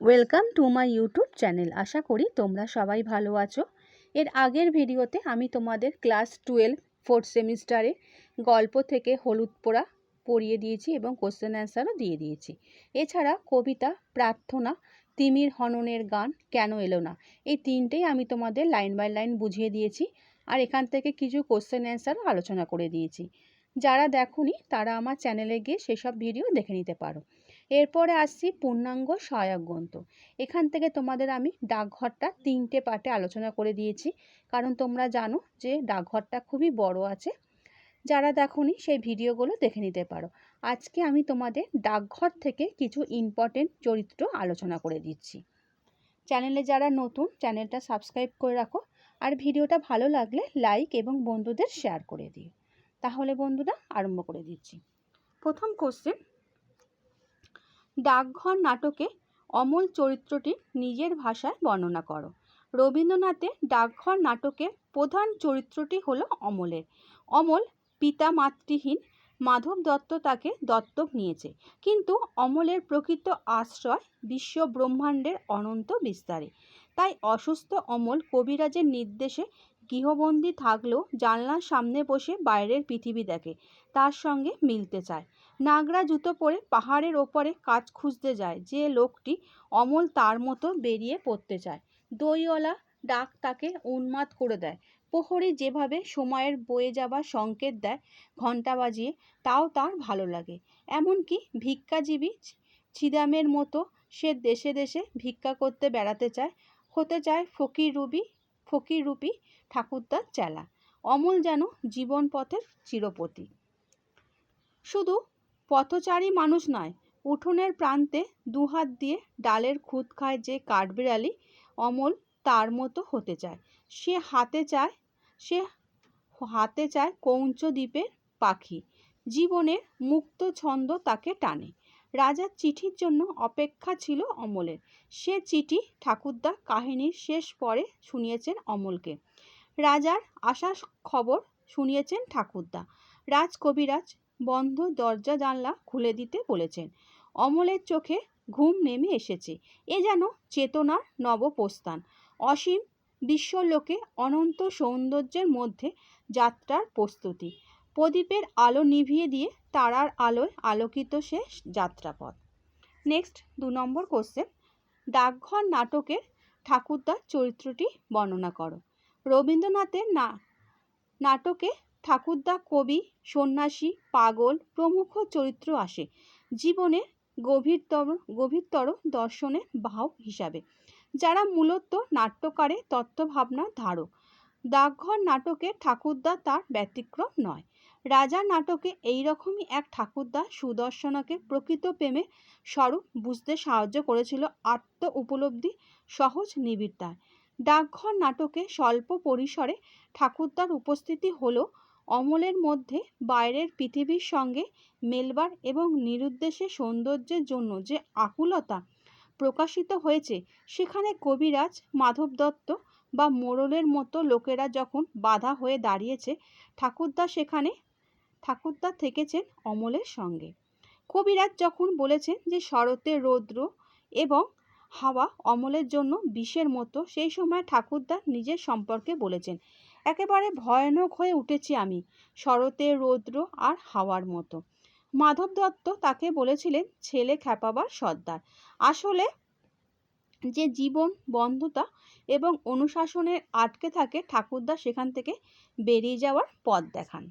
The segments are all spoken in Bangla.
Welcome to my YouTube channel আশা করি তোমরা সবাই ভালো আছো। এর আগের ভিডিওতে আমি তোমাদের ক্লাস টুয়েলভ, ফোর্থ সেমিস্টারে গল্প থেকে হলুদ পোড়া পড়িয়ে দিয়েছি এবং কোশ্চেন অ্যান্সারও দিয়ে দিয়েছি। এছাড়া কবিতা, প্রার্থনা, তিমির হননের গান কেন এলো না, এই তিনটেই আমি তোমাদের লাইন বাই লাইন বুঝিয়ে দিয়েছি আর এখান থেকে কিছু কোশ্চেন অ্যান্সারও আলোচনা করে দিয়েছি। যারা দেখোনি তারা আমার চ্যানেলে গিয়ে সেসব ভিডিও দেখে নিতে পারো। এরপরে আসছি পূর্ণাঙ্গ সহায়ক গ্রন্থ। এখান থেকে তোমাদের আমি ডাকঘরটা তিনটে পার্টে আলোচনা করে দিয়েছি। কারণ তোমরা জানো যে ডাকঘরটা খুবই বড় আছে। যারা দেখোনি সেই ভিডিওগুলো দেখে নিতে পারো। আজকে আমি তোমাদের ডাকঘর থেকে কিছু ইম্পর্টেন্ট চরিত্র আলোচনা করে দিচ্ছি। চ্যানেলে যারা নতুন, চ্যানেলটা সাবস্ক্রাইব করে রাখো। আর ভিডিওটা ভালো লাগলে লাইক এবং বন্ধুদের শেয়ার করে দিও। তাহলে বন্ধুরা, আরম্ভ করে দিচ্ছি। প্রথম কোশ্চেন ডাকঘর নাটকে অমল চরিত্রটি নিজের ভাষায় বর্ণনা করো। রবীন্দ্রনাথের ডাকঘর নাটকের প্রধান চরিত্রটি হলো অমলের। অমল পিতা মাতৃহীন মাধব দত্ত তাকে দত্তক নিয়েছে। কিন্তু অমলের প্রকৃত আশ্রয় বিশ্ব ব্রহ্মাণ্ডের অনন্ত বিস্তারে। তাই অসুস্থ অমল কবিরাজের নির্দেশে গৃহবন্দী থাকলেও জানলার সামনে বসে বাইরের পৃথিবী দেখে, তার সঙ্গে মিলতে চায়। নাগরা জুতো পরে পাহাড়ের ওপরে কাজ খুঁজতে যায়, যে লোকটি অমল তার মতো বেরিয়ে পড়তে চায়। দইওয়ালা ডাক তাকে উন্মাদ করে দেয়। প্রহরী যেভাবে সময়ের বয়ে যাবার সংকেত দেয় ঘণ্টা বাজিয়ে, তাও তার ভালো লাগে। এমনকি ভিক্ষাজীবী ছিদামের মতো সে দেশে দেশে ভিক্ষা করতে বেড়াতে চায়, হতে চায় ফকির রুবি ফকির রূপী ঠাকুরদার চেলা। অমল যেন জীবন পথের চিরপতি। শুধু পথচারী মানুষ নয়, উঠোনের প্রান্তে দুহাত দিয়ে ডালের খুদ খায় যে কাঠবিড়ালি অমল তার মতো হতে চায়। সে হাতে চায়, সে হাতে চায় কৌঞ্চ দ্বীপের পাখি। জীবনের মুক্ত ছন্দ তাকে টানে। রাজার চিঠির জন্য অপেক্ষা ছিল অমলের। সে চিঠি ঠাকুরদা কাহিনীর শেষ পরে শুনিয়েছেন অমলকে। রাজার আসার খবর শুনিয়েছেন ঠাকুরদা। রাজ কবিরাজ বন্ধ দরজা জানলা খুলে দিতে বলেছেন। অমলের চোখে ঘুম নেমে এসেছে। এ যেন চেতনার নবপ্রস্থান। অসীম বিশ্বলোকে অনন্ত সৌন্দর্যের মধ্যে যাত্রার প্রস্তুতি। প্রদীপের আলো নিভিয়ে দিয়ে তারার আলোয় আলোকিত সে যাত্রাপথ। নেক্সট দু নম্বর কোশ্চেন ডাকঘর নাটকের ঠাকুরদার চরিত্রটি বর্ণনা করো। রবীন্দ্রনাথের না, নাটকে ঠাকুরদা কবি, সন্ন্যাসী, পাগল প্রমুখ চরিত্র আসে। জীবনে গভীরতর গভীরতর দর্শনের বাহক হিসাবে। যারা মূলত নাট্যকারে তত্ত্বভাবনার ধারক। ডাকঘর নাটকে ঠাকুরদা তার ব্যতিক্রম নয়। রাজা নাটকে এই রকমই এক ঠাকুরদা সুদর্শনকে প্রকৃত প্রেমে স্বরূপ বুঝতে সাহায্য করেছিল আত্ম উপলব্ধি সহজ নিবিড়তায়। ডাকঘর নাটকে স্বল্প পরিসরে ঠাকুরদার উপস্থিতি হলো অমলের মধ্যে বাইরের পৃথিবীর সঙ্গে মেলবার এবং নিরুদ্দেশে সৌন্দর্যের জন্য যে আকুলতা প্রকাশিত হয়েছে, সেখানে কবিরাজ, মাধব দত্ত বা মোড়লের মতো লোকেরা যখন বাধা হয়ে দাঁড়িয়েছে, ঠাকুরদা সেখানে ঠাকুরদা থেকেছেন অমলের সঙ্গে। কবিরাজ যখন বলেছেন যে শরতের রৌদ্র এবং হাওয়া অমলের জন্য বিষের মতো, সেই সময় ঠাকুরদা নিজের সম্পর্কে বলেছেন, একেবারে ভয়ানক হয়ে উঠেছি আমি শরতের রৌদ্র আর হাওয়ার মতো। মাধব দত্ত তাকে বলেছিলেন, ছেলে খ্যাপাবার সর্দার। আসলে যে জীবন বন্ধতা এবং অনুশাসনের আটকে থাকে, ঠাকুরদা সেখান থেকে বেরিয়ে যাওয়ার পথ দেখান।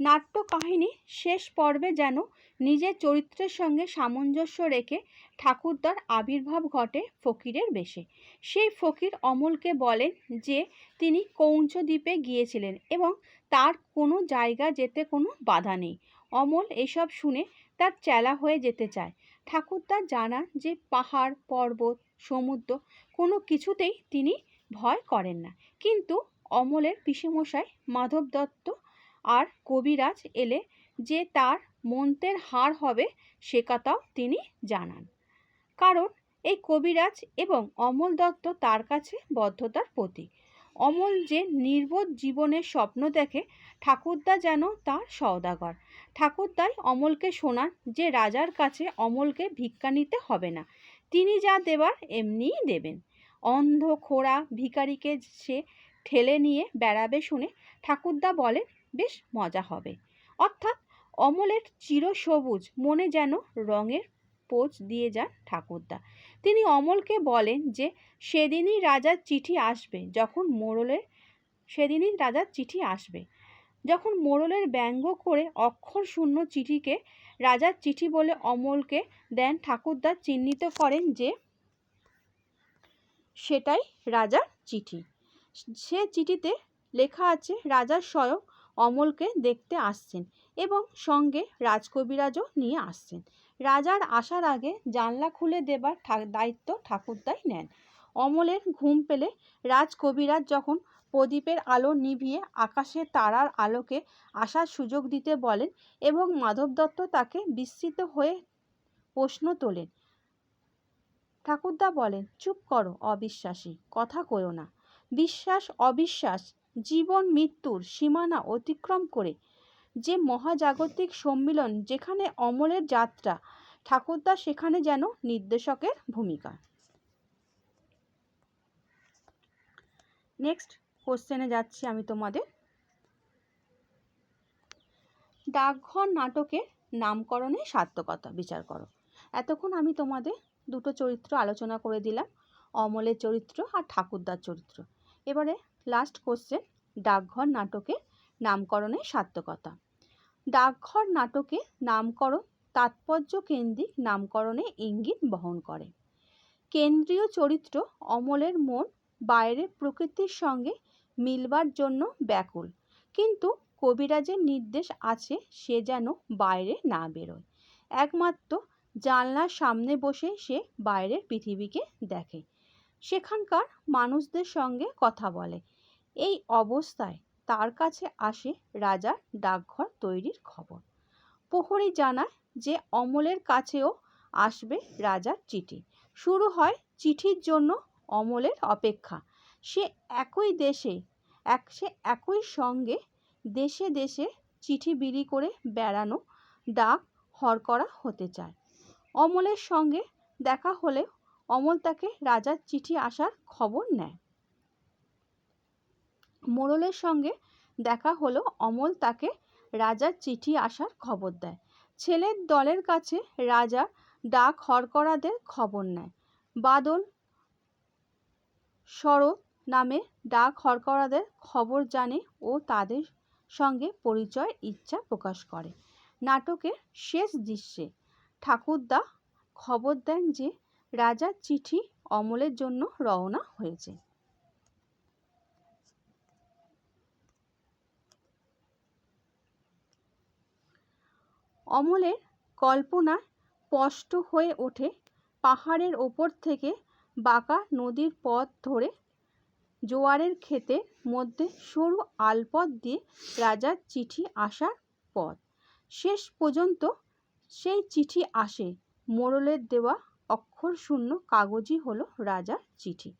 নাট্য কাহিনী শেষ পর্বে যেন নিজের চরিত্রের সঙ্গে সামঞ্জস্য রেখে ঠাকুরদার আবির্ভাব ঘটে ফকিরের বেশে। সেই ফকির অমলকে বলেন যে, তিনি কৌঞ্চ দ্বীপে গিয়েছিলেন এবং তার কোনো জায়গা যেতে কোনো বাধা নেই। অমল এসব শুনে তার চেলা হয়ে যেতে চায়। ঠাকুরদার জানা যে, পাহাড়, পর্বত, সমুদ্র কোনো কিছুতেই তিনি ভয় করেন না। কিন্তু অমলের পিসেমশাই মাধব দত্ত আর কবিরাজ এলে যে তার মন্ত্রের হার হবে সে কথাও তিনি জানান। কারণ এই কবিরাজ এবং অমল দত্ত তার কাছে বদ্ধতার প্রতীক। অমল যে নির্বোধ জীবনের স্বপ্ন দেখে, ঠাকুরদা যেন তার সওদাগর। ঠাকুরদাই অমলকে শোনান যে রাজার কাছে অমলকে ভিক্ষা নিতে হবে না, তিনি যা দেবার এমনিই দেবেন। অন্ধ খোড়া ভিখারিকে সে ঠেলে নিয়ে বেড়াবে শুনে ঠাকুরদা বলেন বেশ মজা হবে। অর্থাৎ অমলের চিরসবুজ মনে যেন রঙের পোচ দিয়ে যান ঠাকুরদা। তিনি অমলকে বলেন যে, সেদিনই রাজার চিঠি আসবে, যখন মোড়লের, সেদিনই রাজার চিঠি আসবে। যখন মোড়লের ব্যঙ্গ করে অক্ষর শূন্য চিঠিকে রাজার চিঠি বলে অমলকে দেন, ঠাকুরদা চিহ্নিত করেন যে, সেটাই রাজার চিঠি। সে চিঠিতে লেখা আছে রাজার স্বয়ং অমলকে দেখতে আসছেন এবং সঙ্গে রাজকবিরাজও নিয়ে আসছেন। রাজার আসার আগে জানলা খুলে দেবার দায়িত্ব ঠাকুরদাই নেন। অমলের ঘুম পেলে রাজকবিরাজ যখন প্রদীপের আলো নিভিয়ে আকাশে তারার আলোকে আসার সুযোগ দিতে বলেন এবং মাধব দত্ত তাকে বিস্মিত হয়ে প্রশ্ন তোলেন, ঠাকুরদা বলেন, চুপ করো অবিশ্বাসী, কথা কয়ো না। বিশ্বাস, অবিশ্বাস জীবন মৃত্যুর সীমানা অতিক্রম করে। যে মহাজাগতিক সম্মিলন যেখানে অমলের যাত্রা, ঠাকুরদা সেখানে যেন নির্দেশকের ভূমিকা। নেক্সট কোশ্চেনে যাচ্ছি আমি তোমাদের। ডাকঘর নাটকের নামকরণে সার্থকতা বিচার করো। এতক্ষণ আমি তোমাদের দুটো চরিত্র আলোচনা করে দিলাম, অমলের চরিত্র আর ঠাকুরদার চরিত্র। এবারে লাস্ট কোশ্চেন ডাকঘর নাটকের নামকরণের সার্থকতা। ডাকঘর নাটকে নামকরণ তাৎপর্য কেন্দ্রিক নামকরণে ইঙ্গিত বহন করে। কেন্দ্রীয় চরিত্র অমলের মন বাইরের প্রকৃতির সঙ্গে মিলবার জন্য ব্যাকুল। কিন্তু কবিরাজের নির্দেশ আছে সে যেন বাইরে না বেরোয়। একমাত্র জানলার সামনে বসে সে বাইরের পৃথিবীকে দেখে। সেখানকার মানুষদের সঙ্গে কথা বলে। এই অবস্থায় তার কাছে আসে রাজার ডাকঘর তৈরির খবর। প্রহরী জানায় যে অমলের কাছেও আসবে রাজার চিঠি। শুরু হয় চিঠির জন্য অমলের অপেক্ষা। সে একই দেশে, এক, সে একই সঙ্গে দেশে দেশে চিঠি বিলি করে বেড়ানো ডাক হরকরা হতে চায়। অমলের সঙ্গে দেখা হলে অমল তাকে রাজার চিঠি আসার খবর নেয়। মোড়লের সঙ্গে দেখা হলো, অমল তাকে রাজার চিঠি আসার খবর দেয়। ছেলের দলের কাছে রাজা ডাক হরকরাদের খবর নেয়। বাদল শরৎ নামে ডাক হরকরাদের খবর জানে ও তাদের সঙ্গে পরিচয় ইচ্ছা প্রকাশ করে। নাটকের শেষ দৃশ্যে ঠাকুরদা খবর দেন যে রাজার চিঠি অমলের জন্য রওনা হয়েছে। অমলের কল্পনায় স্পষ্ট হয়ে ওঠে, পাহাড়ের ওপর থেকে বাঁকা নদীর পথ ধরে জোয়ারের ক্ষেতের মধ্যে সরু আলপথ দিয়ে রাজার চিঠি আসার পথ। শেষ পর্যন্ত সেই চিঠি আসে মোড়লের দেওয়া অক্ষর শূন্য কাগজই হলো রাজার চিঠি।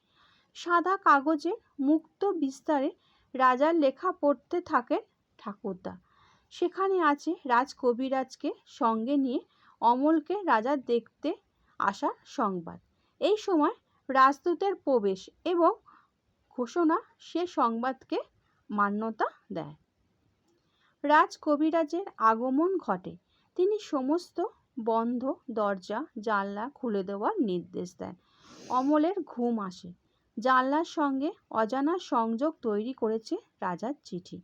সাদা কাগজে মুক্ত বিস্তারে রাজার লেখা পড়তে থাকেন ঠাকুরদা। সেখানে আছে রাজ কবিরাজকে সঙ্গে নিয়ে অমলকে রাজা দেখতে আসার সংবাদ। এই সময় রাজদূতের প্রবেশ এবং ঘোষণা সে সংবাদকে মান্যতা দেয়। রাজ কবিরাজের আগমন ঘটে। তিনি সমস্ত বন্ধ দরজা, জানলা খুলে দেওয়ার নির্দেশ দেন অমলের ঘুম আসে। জানলার সঙ্গে অজানা সংযোগ তৈরি করেছে রাজার চিঠি।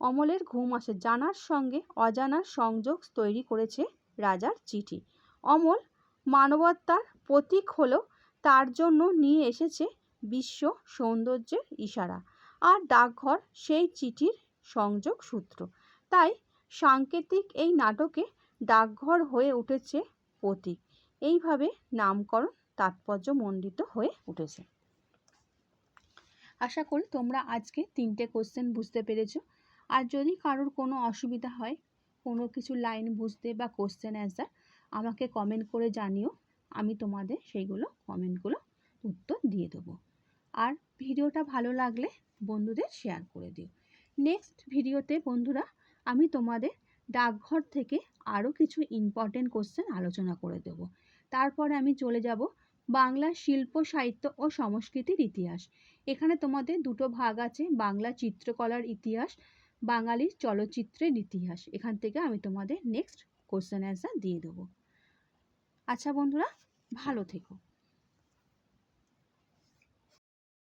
অমলের ঘুম আসে। জানার সঙ্গে অজানার সংযোগ তৈরি করেছে রাজার চিঠি। অমল মানবতার প্রতীক হলেও তার জন্য নিয়ে এসেছে বিশ্ব সৌন্দর্যের ইশারা। আর ডাকঘর সেই চিঠির সংযোগ সূত্র। তাই সাংকেতিক এই নাটকে ডাকঘর হয়ে উঠেছে প্রতীক। এইভাবে নামকরণ তাৎপর্য তাৎপর্যমণ্ডিত হয়ে উঠেছে। আশা করি তোমরা আজকে তিনটে কোশ্চেন বুঝতে পেরেছ। আর যদি কারোর কোনো অসুবিধা হয়, কোনো কিছু লাইন বুঝতে বা কোশ্চেন অ্যান্সার আমাকে কমেন্ট করে জানিও। আমি তোমাদের সেইগুলো কমেন্টগুলো উত্তর দিয়ে দেবো। আর ভিডিওটা ভালো লাগলে বন্ধুদের শেয়ার করে দিও। নেক্সট ভিডিওতে বন্ধুরা আমি তোমাদের ডাকঘর থেকে আরও কিছু ইম্পর্টেন্ট কোশ্চেন আলোচনা করে দেব। তারপরে আমি চলে যাব বাংলা শিল্প, সাহিত্য ও সংস্কৃতির ইতিহাস। এখানে তোমাদের দুটো ভাগ আছে, বাংলা চিত্রকলার ইতিহাস বাঙালির চলচ্চিত্রের ইতিহাস। এখান থেকে আমি তোমাদের নেক্সট কোশ্চেন অ্যান্সার দিয়ে দেবো। আচ্ছা বন্ধুরা, ভালো থেকো।